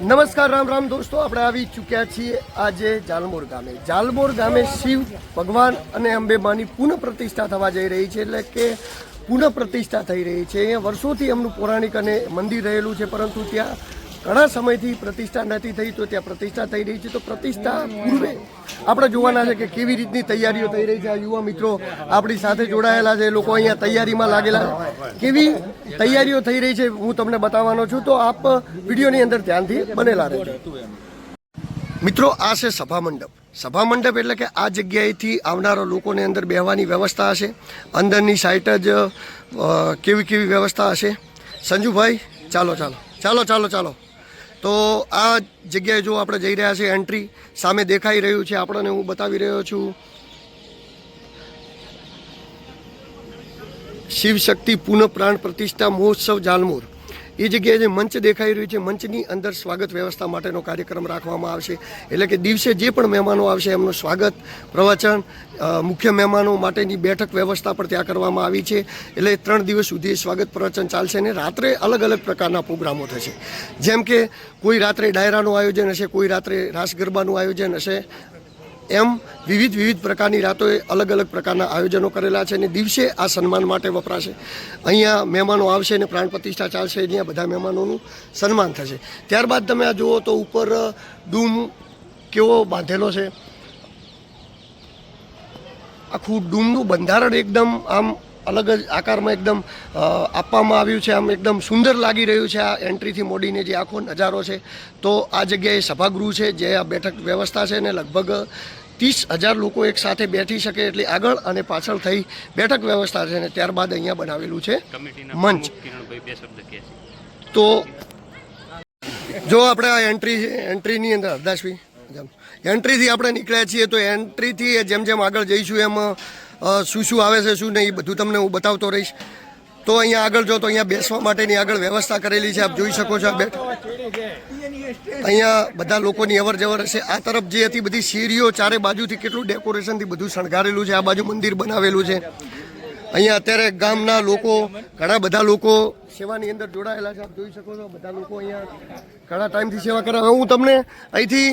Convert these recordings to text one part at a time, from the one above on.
નમસ્કાર, રામ રામ દોસ્તો. આપણે આવી ચૂક્યા છીએ આજે જાલમોર ગામે. જાલમોર ગામે શિવ ભગવાન અને અંબેમાની પુનઃ પ્રતિષ્ઠા થવા જઈ રહી છે, એટલે કે પુનઃ પ્રતિષ્ઠા થઈ રહી છે. અહીંયા વર્ષોથી એમનું પૌરાણિક અને મંદિર રહેલું છે, પરંતુ ત્યાં ઘણા સમયથી પ્રતિષ્ઠા નથી થઈ, તો ત્યાં પ્રતિષ્ઠા થઈ રહી છે. તો પ્રતિષ્ઠા પૂર્વે આપણે જોવાના છે કે કેવી રીતની તૈયારીઓ થઈ રહી છે. આ યુવા મિત્રો આપણી સાથે જોડાયેલા છે લોકો અહીંયા તૈયારીમાં લાગેલા. કેવી તૈયારીઓ થઈ રહી છે હું તમને બતાવવાનો છું. તો આપ વિડીયોની અંદર ધ્યાનથી બનેલા રહેજો. મિત્રો, આ છે સભા મંડપ. સભા મંડપ એટલે કે આ જગ્યાએથી આવનારા લોકોને અંદર બેહવાની વ્યવસ્થા હશે. અંદરની સાઈડ જ કેવી કેવી વ્યવસ્થા હશે? સંજુભાઈ, ચાલો ચાલો. ચાલો ચાલો ચાલો. તો આ જગ્યાએ જો આપણે જઈ રહ્યા છીએ એન્ટ્રી, સામે દેખાઈ રહ્યું છે આપણને, હું બતાવી રહ્યો છું. શિવશક્તિ પુનઃ પ્રાણ પ્રતિષ્ઠા મહોત્સવ જાલમોર. એ જગ્યાએ જે મંચ દેખાઈ રહ્યું છે, મંચની અંદર સ્વાગત વ્યવસ્થા માટેનો કાર્યક્રમ રાખવામાં આવશે. એટલે કે દિવસે જે પણ મહેમાનો આવશે, એમનું સ્વાગત, પ્રવચન મુખ્ય મહેમાનો માટેની બેઠક વ્યવસ્થા પણ ત્યાં કરવામાં આવી છે. એટલે ત્રણ દિવસ સુધી સ્વાગત, પ્રવચન ચાલશે અને રાત્રે અલગ અલગ પ્રકારના પ્રોગ્રામો થશે. જેમ કે કોઈ રાત્રે ડાયરાનું આયોજન હશે, કોઈ રાત્રે રાસ ગરબાનું આયોજન હશે એમ વિવિધ વિવિધ પ્રકારની રાતોએ અલગ અલગ પ્રકારના આયોજનો કરેલા છે અને દિવસે આ સન્માન માટે વપરાશે. અહીંયા મહેમાનો આવશે અને પ્રાણ પ્રતિષ્ઠા ચાલશે અહીંયા બધા મહેમાનોનું સન્માન થશે. ત્યારબાદ તમે આ જુઓ તો ઉપર ડૂમ કેવો બાંધેલો છે. આખું ડૂમનું બંધારણ એકદમ આમ અલગ જ આકારમાં એકદમ આપવામાં આવ્યું છે. આમ એકદમ સુંદર લાગી રહ્યું છે આ એન્ટ્રીથી મોડીને જે આખો નજારો છે. તો આ જગ્યાએ સભાગૃહ છે, જે આ બેઠક વ્યવસ્થા છે ને લગભગ ત્રીસ હજાર લોકો એક સાથે બેઠી શકે એટલી આગળ અને પાછળ થઈ બેઠક વ્યવસ્થા છે ને ત્યારબાદ અહીંયા બનાવેલું છે મંચ. તો જો આપણે આ એન્ટ્રી એન્ટ્રીની અંદર હરદાસભાઈ એન્ટ્રીથી આપણે નીકળ્યા છીએ તો એન્ટ્રીથી જેમ જેમ આગળ જઈશું એમ શું શું આવે છે શું નહીં એ બધું તમને હું બતાવતો રહીશ. તો અહીંયા આગળ જો તો અહીંયા બેસવા માટેની આગળ વ્યવસ્થા કરેલી છે આપ જોઈ શકો છો આ બેઠ અહીંયા બધા લોકોની અવર જવર હશે. આ તરફ જે હતી બધી સીડીઓ ચારે બાજુથી કેટલું ડેકોરેશનથી બધું શણગારેલું છે. આ બાજુ મંદિર બનાવેલું છે. અહીંયા અત્યારે ગામના લોકો, ઘણા બધા લોકો સેવાની અંદર જોડાયેલા છે. આપ જોઈ શકો છો, બધા લોકો અહીંયા ઘણા ટાઈમથી સેવા કરે હું તમને અહીંથી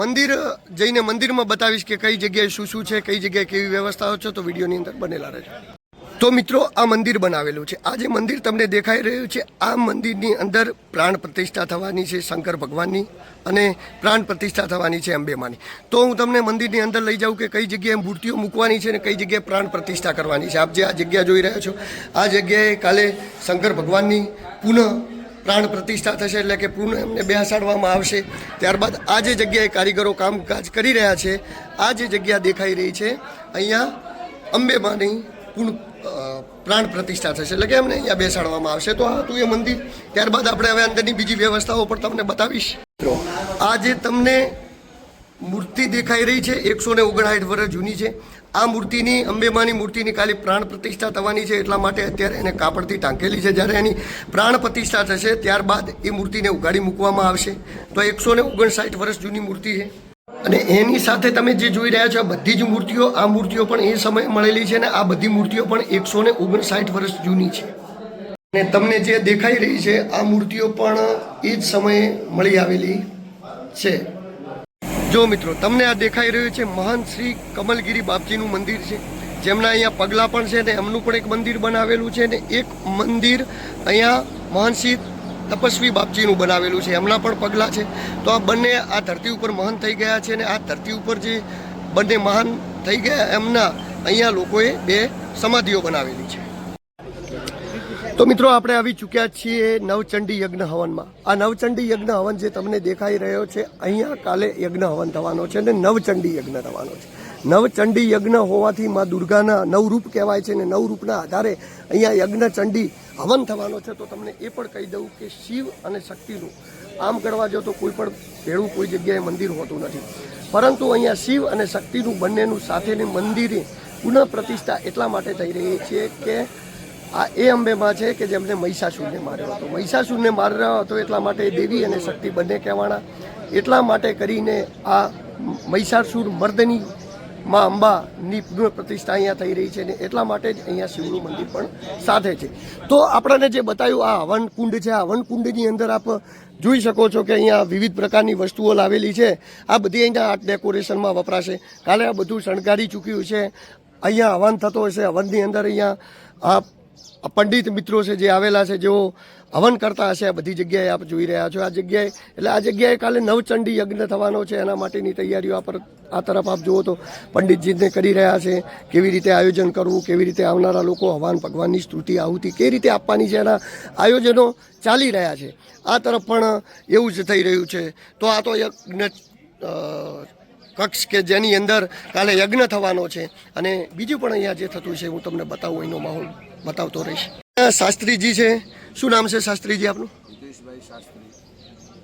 મંદિર જઈને મંદિરમાં બતાવીશ કે કઈ જગ્યાએ શું શું છે, કઈ જગ્યાએ કેવી વ્યવસ્થાઓ છે, તો વિડીયોની અંદર બનેલા રહેજો તો મિત્રો, આ મંદિર બનાવેલું છે. આ જે મંદિર તમને દેખાઈ રહ્યું છે, આ મંદિરની અંદર પ્રાણ પ્રતિષ્ઠા થવાની છે શંકર ભગવાનની અને પ્રાણ પ્રતિષ્ઠા થવાની છે અંબેમાની. તો હું તમને મંદિરની અંદર લઈ જાઉં કે કઈ જગ્યાએ મૂર્તિઓ મૂકવાની છે અને કઈ જગ્યાએ પ્રાણ પ્રતિષ્ઠા કરવાની છે. આપ જે આ જગ્યા જોઈ રહ્યા છો, આ જગ્યાએ કાલે શંકર ભગવાનની પુનઃ પ્રાણ પ્રતિષ્ઠા થશે એટલે કે પૂર્ણ એમને બેસાડવામાં આવશે. ત્યારબાદ આ જે જગ્યાએ કારીગરો કામકાજ કરી રહ્યા છે, આ જે જગ્યા દેખાઈ રહી છે, અહીંયા અંબેમાની પૂર્ણ પ્રાણ પ્રતિષ્ઠા થશે. એટલે કે એમને અહીંયા બેસાડવામાં આવશે. તો આ હતું એ મંદિર, ત્યારબાદ આપણે હવે અંદરની બીજી વ્યવસ્થાઓ પણ તમને બતાવીશ. મિત્રો, આ જે તમને મૂર્તિ દેખાઈ રહી છે, એકસો ને ઓગણસાઠ વર્ષ જૂની છે. આ મૂર્તિની, અંબેમાની મૂર્તિની ખાલી પ્રાણ પ્રતિષ્ઠા થવાની છે, એટલા માટે અત્યારે એને કાપડથી ટાંકેલી છે. જ્યારે એની પ્રાણ પ્રતિષ્ઠા થશે, ત્યારબાદ એ મૂર્તિને ઉગાડી મૂકવામાં આવશે. તો એકસો ને ઓગણસાઠ વર્ષ જૂની મૂર્તિ છે. અને એની સાથે તમે જે જોઈ રહ્યા છો, આ બધી જ મૂર્તિઓ, આ મૂર્તિઓ પણ એ સમયે મળેલી છે અને આ બધી મૂર્તિઓ પણ એકસો ને ઓગણસાઠ વર્ષ જૂની છે. અને તમને જે દેખાઈ રહી છે, આ મૂર્તિઓ પણ એ જ સમયે મળી આવેલી છે. જો મિત્રો, તમને આ દેખાઈ રહ્યું છે, મહાન શ્રી કમલગીરી બાપજીનું મંદિર છે. જેમના અહીંયા પગલાં પણ છે ને, એમનું પણ એક મંદિર બનાવેલું છે ને, એક મંદિર અહીંયા મહંતશ્રી તપસ્વી બાપજીનું બનાવેલું છે, એમના પણ પગલાં છે. તો આ બંને આ ધરતી ઉપર મહાન થઈ ગયા છે અને આ ધરતી ઉપર જે બંને મહાન થઈ ગયા, એમના અહીંયા લોકોએ બે સમાધિઓ બનાવેલી છે. તો મિત્રો, આપણે આવી ચૂક્યા છીએ નવચંડી યજ્ઞ હવનમાં. આ નવચંડી યજ્ઞ હવન જે તમને દેખાઈ રહ્યો છે, અહીંયા કાલે યજ્ઞ હવન થવાનો છે અને નવચંડી યજ્ઞ થવાનો છે. નવચંડી યજ્ઞ હોવાથી માં દુર્ગાના નવરૂપ કહેવાય છે અને નવરૂપના આધારે અહીંયા યજ્ઞ ચંડી હવન થવાનો છે, તો તમને એ પણ કહી દઉં કે શિવ અને શક્તિનું આમ કરવા જો તો કોઈ પણ ભેળું કોઈ જગ્યાએ મંદિર હોતું નથી. પરંતુ અહીંયા શિવ અને શક્તિનું બંનેનું સાથેની મંદિરે પુનઃ પ્રતિષ્ઠા એટલા માટે થઈ રહી છે કે આ એ અંબેમાં છે કે જેમને મહિષાસુરને માર્યો હતો. મહિષાસુરને માર્યો હતો એટલા માટે દેવી અને શક્તિ બંને કહેવાના. એટલા માટે કરીને આ મહિષાસુર મર્દની માં અંબાની પ્રતિષ્ઠા અહીંયા થઈ રહી છે ને એટલા માટે જ અહીંયા શિવનું મંદિર પણ સાથે છે. તો આપણને જે બતાવ્યું આ હવન કુંડ છે, આ હવન કુંડની અંદર આપ જોઈ શકો છો કે અહીંયા વિવિધ પ્રકારની વસ્તુઓ લાવેલી છે. આ બધી અહીંયા આર્ટ ડેકોરેશનમાં વપરાશે. કાલે આ બધું શણગારી ચૂક્યું છે. અહીંયા હવન થતો હશે. હવનની અંદર અહીંયા આ આ પંડિત મિત્રો છે જે આવેલા છે, જેઓ હવન કરતા હશે. આ બધી જગ્યાએ આપ જોઈ રહ્યા છો. આ જગ્યાએ, એટલે આ જગ્યાએ કાલે નવચંડી યજ્ઞ થવાનો છે. એના માટેની તૈયારીઓ આ પર, આ તરફ આપ જુઓ તો પંડિતજીને કરી રહ્યા છે કેવી રીતે આયોજન કરવું, કેવી રીતે આવનારા લોકો હવાન ભગવાનની સ્તુતિ, આહુતિ કેવી રીતે આપવાની છે. એના આયોજનો ચાલી રહ્યા છે. આ તરફ પણ એવું જ થઈ રહ્યું છે. તો આ તો યજ્ઞ કક્ષ કે જેની અંદર કાલે યજ્ઞ થવાનો છે. અને બીજું પણ અહીંયા જે થતું છે, હું તમને બતાવું, એનો માહોલ બતાવતો રહીશ. શાસ્ત્રીજી છે શું નામ છે શાસ્ત્રીજી આપનું? હિતેશભાઈ શાસ્ત્રી.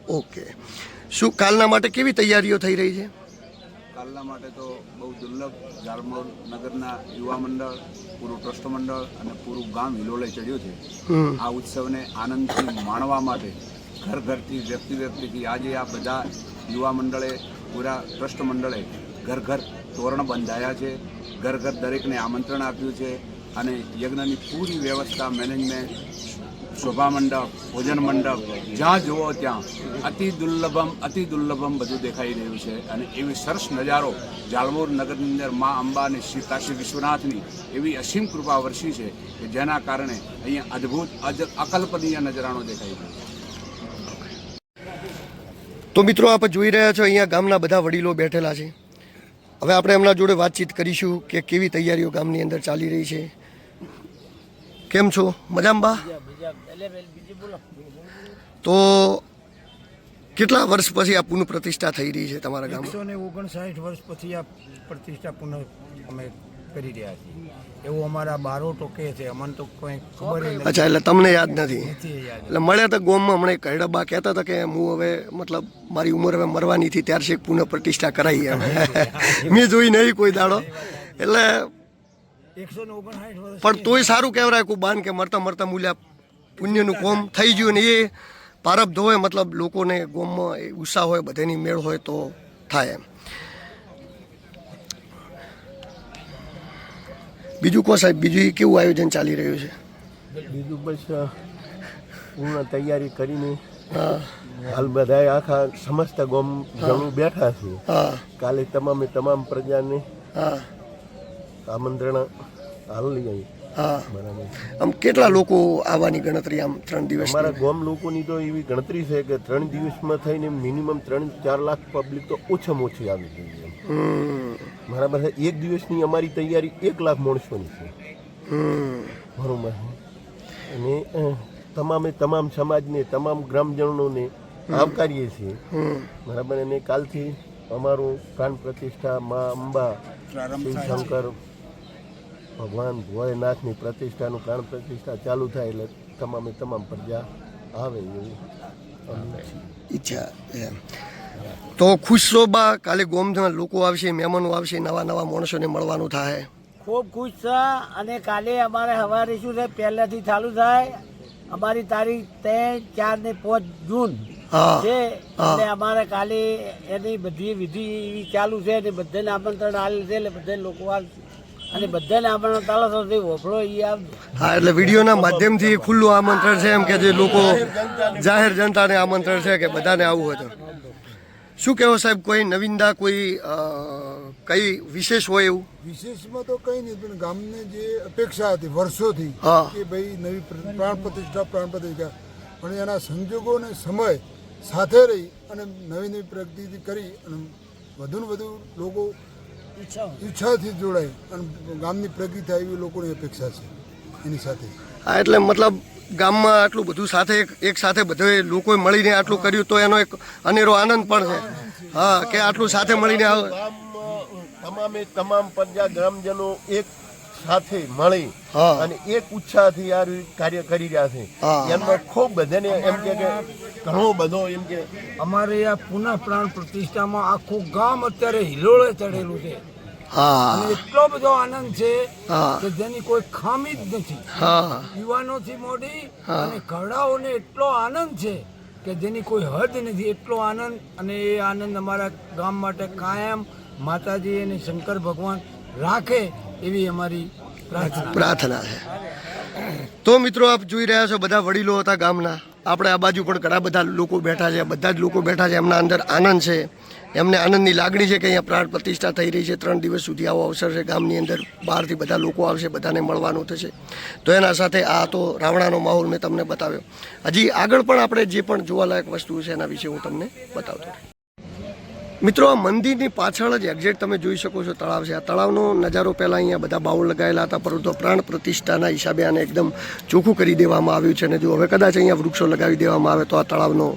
ઓકે. શું કાલના માટે કેવી તૈયારીઓ થઈ રહી છે? કાલના માટે તો બહુ દુર્લભ. ઝારમોર નગરના યુવા મંડળ પૂરું ટ્રસ્ટ મંડળ અને પૂરું ગામ હિલોલે ચડ્યું છે. આ ઉત્સવને આનંદથી માણવા માટે ઘર ઘરથી વ્યક્તિ વ્યક્તિથી આજે આ બધા યુવા મંડળે પૂરા ટ્રસ્ટ મંડળે ઘર ઘર તોરણ બંધાયા છે. ઘર ઘર દરેકને આમંત્રણ આપ્યું છે અને યજ્ઞની પૂરી વ્યવસ્થા મેનેજમેન્ટ શોભા મંડપ ભોજન મંડપ જ્યાં જુઓ ત્યાં અતિ દુર્લભમ અતિ દુર્લભમ બધું દેખાઈ રહ્યું છે. અને એવી સરસ નજારો જાલમોર નગરની અંદર મા અંબા અને શ્રી કાશી વિશ્વનાથની એવી અસીમ કૃપા વરસી છે કે જેના કારણે અહીંયા અદ્ભુત અકલ્પનીય નજરાણો દેખાઈ રહ્યો છે. તો મિત્રો આપ જોઈ રહ્યા છો અહીંયા ગામના બધા વડીલો બેઠેલા છે. હવે આપણે એમના જોડે વાતચીત કરીશું કે કેવી તૈયારીઓ ગામની અંદર ચાલી રહી છે. કેમ છો? મજામાં બા? તો કેટલા વર્ષ પછી આ પુનઃ પ્રતિષ્ઠા થઈ રહી છે તમારા ગામમાં? એકસો ને ઓગણસાઠ વર્ષ પછી આ પ્રતિષ્ઠા પુનઃ અમે કરી રહ્યા છીએ. એવું અમારા બારોટો કહે છે. અમને તો કોઈ ખબર અચ્છા એટલે તમને યાદ નથી. એટલે મળ્યા તો ગોમમાં હમણાં કરડબા કહેતા હતા કે હું હવે મતલબ મારી ઉંમર હવે મરવાની હતી ત્યારથી પુનઃ પ્રતિષ્ઠા કરાવી એમ મેં જોઈ નહીં કોઈ દાડો. એટલે એકસો ને ઓગણસાઠ વર્ષ પણ તોય સારું કહેવાય કુબાન કે મરતા મરતા મૂલ્યા પુણ્યનું કોમ થઈ ગયું ને એ પારબ્ધ હોય મતલબ લોકોને ગોમમાં એ ઉત્સાહ હોય બધાની મેળ હોય તો થાય એમ. બીજું કહો સાહેબ બીજું કેવું આયોજન ચાલી રહ્યું છે? બીજું બસ પૂર્ણ તૈયારી કરીને હા. હાલ બધાય આખા સમસ્ત ગોમ જણું બેઠા છે. હા. કાલે તમામે તમામ પ્રજાને હા. આમંત્રણ હાલ લઈ હા. બરાબર. આમ કેટલા લોકો આવવાની ગણતરી આમ ત્રણ દિવસ અમારા ગોમ લોકોની તો એવી ગણતરી છે કે ત્રણ દિવસમાં થઈને મિનિમમ ત્રણ ચાર લાખ પબ્લિક તો ઓછામાં ઓછી આવી જોઈએ હમ. બરાબર છે? એક દિવસની અમારી તૈયારી એક લાખ માણસોની છે. બરાબર બરોબર અને તમામે તમામ સમાજને તમામ ગ્રામજનોને આવકારીએ છીએ. બરાબર? અને કાલથી અમારું પ્રાણ પ્રતિષ્ઠા મા અંબા શિવ શંકર ભગવાન ભોળેનાથની પ્રતિષ્ઠાનું પ્રાણ પ્રતિષ્ઠા ચાલુ થાય એટલે તમામે તમામ પ્રજા આવે એવું ઈચ્છા એમ. તો ખુશ છો બા કાલે ગોમના લોકો આવશે મહેમાનો આવશે નવા નવા માણસોને મળવાનું થાય. ખૂબ ખુશ છે અને કાલે અમારે સવારે શું છે પહેલાથી ચાલુ થાય અમારી તારીખ ત્રણ ચાર ને પાંચ જૂન છે એટલે અમારે કાલે એની બધી વિધિ એવી ચાલુ છે અને બધાને આમંત્રણ આવેલ છે એટલે બધા લોકો આવશે. અને બધાને આપણને ચાલો છો તે વફળો એ આવજો હા એટલે વિડીયોના માધ્યમથી ખુલ્લું આમંત્રણ છે એમ કે જે લોકો જાહેર જનતાને આમંત્રણ છે કે બધાને આવવું હોય તો. શું કહેવો સાહેબ કોઈ નવીનતા કોઈ કઈ વિશેષ હોય એવું? વિશેષમાં તો કંઈ નહીં પણ ગામને જે અપેક્ષા હતી વર્ષોથી હા. કે ભાઈ નવી પ્ર- પ્રાણ પ્રતિષ્ઠા પ્રાણ પ્રતિષ્ઠા. પણ એના સંજોગો અને સમય સાથે રહી અને નવી નવી પ્રગતિ કરી અને વધુ ને વધુ લોકો ઈચ્છાથી જોડાય. અને ગામની પ્રગતિ થાય એવી લોકોની અપેક્ષા છે એની સાથે. હા એટલે મતલબ ગામમાં આટલું બધું સાથે એક- એક સાથે બધે લોકોએ મળીને આટલું કર્યું તો એનો એક અનેરો આનંદ પણ છે. હા કે આટલું સાથે મળીને આવે તમામે તમામ પ્રજા ગ્રામજનો એક સાથે મળી અને એક ઉત્સાહથી આ કાર્ય કરી રહ્યા છે. એમાં ખૂબ બધાને એમ કે ઘણો બધો એમ કે અમારે આ પુનઃ પ્રાણ પ્રતિષ્ઠામાં આખું ગામ અત્યારે હિલોળે ચડેલું છે. હા. એટલો બધો આનંદ છે કે જેની કોઈ ખામી જ નથી. યુવાનોથી મોડી અને ઘરડાઓને એટલો આનંદ છે કે જેની કોઈ હદ નથી. એટલો આનંદ અને એ આનંદ અમારા ગામ માટે કાયમ માતાજી અને શંકર ભગવાન રાખે એવી અમારી પ્રાર્થના. છે. તો મિત્રો આપ જોઈ રહ્યા છો બધા વડીલો હતા ગામના. આપણે આ બાજુ પણ ઘણા બધા લોકો બેઠા છે. બધા જ લોકો બેઠા છે. એમના અંદર આનંદ છે. એમને આનંદની લાગણી છે કે અહીંયા પ્રાણ પ્રતિષ્ઠા થઈ રહી છે. ત્રણ દિવસ સુધી આવો અવસર છે. ગામની અંદર બહારથી બધા લોકો આવશે. બધાને મળવાનું થશે. તો એના સાથે આ તો રાવણાનો માહોલ મેં તમને બતાવ્યો. હજી આગળ પણ આપણે જે પણ જોવાલાયક વસ્તુ છે એના વિશે હું તમને બતાવતો. મિત્રો, આ મંદિરની પાછળ જ એક્ઝેક્ટ તમે જોઈ શકો છો તળાવ છે. આ તળાવનો નજારો પહેલાં અહીંયા બધા બાઉલ લગાવેલા હતા, પરંતુ પ્રાણ પ્રતિષ્ઠાના હિસાબે આને એકદમ ચોખ્ખું કરી દેવામાં આવ્યું છે. અને જો હવે કદાચ અહીંયા વૃક્ષો લગાવી દેવામાં આવે તો આ તળાવનો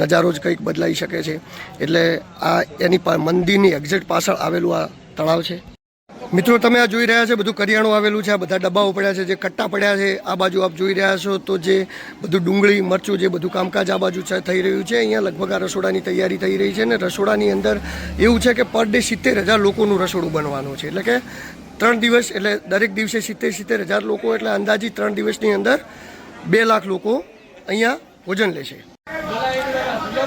નજારો જ કંઈક બદલાઈ શકે છે. એટલે આ એની મંદિરની એક્ઝેક્ટ પાછળ આવેલું આ તળાવ છે. મિત્રો, તમે આ જોઈ રહ્યા છે, બધું કરિયાણું આવેલું છે, આ બધા ડબ્બાઓ પડ્યા છે, જે કટ્ટા પડ્યા છે, આ બાજુ આપ જોઈ રહ્યા છો, તો જે બધું ડુંગળી, મરચું, જે બધું કામકાજ આ બાજુ થઈ રહ્યું છે. અહીંયા લગભગ આ રસોડાની તૈયારી થઈ રહી છે અને રસોડાની અંદર એવું છે કે પર ડે સિત્તેર હજાર લોકોનું રસોડું બનવાનું છે. એટલે કે ત્રણ દિવસ, એટલે દરેક દિવસે સિત્તેર સિત્તેર હજાર લોકો, એટલે અંદાજી ત્રણ દિવસની અંદર બે લાખ લોકો અહીંયા ભોજન લેશે.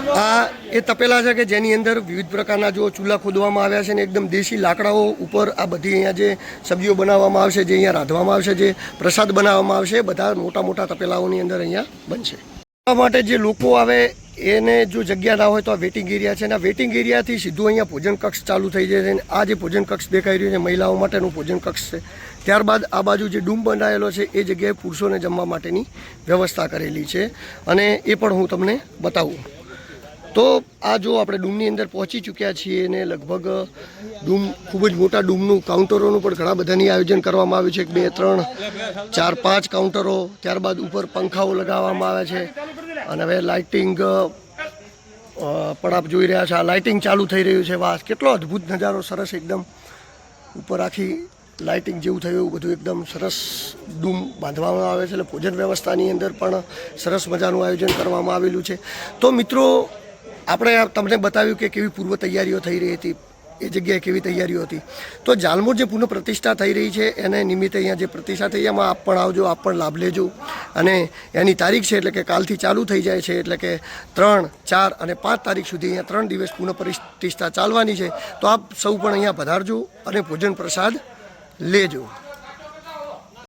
આ એ તપેલા છે કે જેની અંદર વિવિધ પ્રકારના જો ચૂલા ખોદવામાં આવ્યા છે ને એકદમ દેશી લાકડાઓ ઉપર આ બધી અહીંયા જે સબ્જીઓ બનાવવામાં આવશે, જે અહીંયા રાંધવામાં આવશે, જે પ્રસાદ બનાવવામાં આવશે બધા મોટા મોટા તપેલાઓની અંદર અહીંયા બનશે. આ માટે જે લોકો આવે એને જો જગ્યા ના હોય તો આ વેટિંગ એરિયા છે અને આ વેટિંગ એરિયાથી સીધું અહીંયા ભોજન કક્ષ ચાલુ થઈ જાય છે અને આ જે ભોજન કક્ષ દેખાઈ રહ્યું છે મહિલાઓ માટેનું ભોજન કક્ષ છે. ત્યારબાદ આ બાજુ જે ડૂમ બનાવેલો છે એ જગ્યાએ પુરુષોને જમવા માટેની વ્યવસ્થા કરેલી છે અને એ પણ હું તમને બતાવું. તો આ જો આપણે ડૂમની અંદર પહોંચી ચૂક્યા છીએ અને લગભગ ડૂમ ખૂબ જ મોટા ડૂમનું કાઉન્ટરોનું પણ ઘણા બધાની આયોજન કરવામાં આવ્યું છે. બે, ત્રણ, ચાર, પાંચ કાઉન્ટરો, ત્યારબાદ ઉપર પંખાઓ લગાવવામાં આવે છે. અને હવે લાઇટિંગ પણ આપ જોઈ રહ્યા છો, આ લાઇટિંગ ચાલુ થઈ રહ્યું છે. વાહ, કેટલો અદ્ભુત નજારો, સરસ એકદમ ઉપર આખી લાઇટિંગ જેવું થયું, એવું બધું એકદમ સરસ ડૂમ બાંધવામાં આવે છે. એટલે ભોજન વ્યવસ્થાની અંદર પણ સરસ મજાનું આયોજન કરવામાં આવેલું છે. તો મિત્રો આપણે તમને બતાવ્યું કે કેવી પૂર્વ તૈયારીઓ થઈ રહી હતી, એ જગ્યાએ કેવી તૈયારીઓ હતી. તો જાલમોર જે પુનઃ પ્રતિષ્ઠા થઈ રહી છે, એને નિમિત્તે અહીંયા જે પ્રતિષ્ઠા થઈ એમાં આપ પણ આવજો, આપ પણ લાભ લેજો. અને એની તારીખ છે એટલે કે કાલથી ચાલુ થઈ જાય છે, એટલે કે ત્રણ, ચાર અને પાંચ તારીખ સુધી અહીંયા ત્રણ દિવસ પુનઃ પ્રતિષ્ઠા ચાલવાની છે. તો આપ સૌ પણ અહીંયા પધારજો અને ભોજન પ્રસાદ લેજો.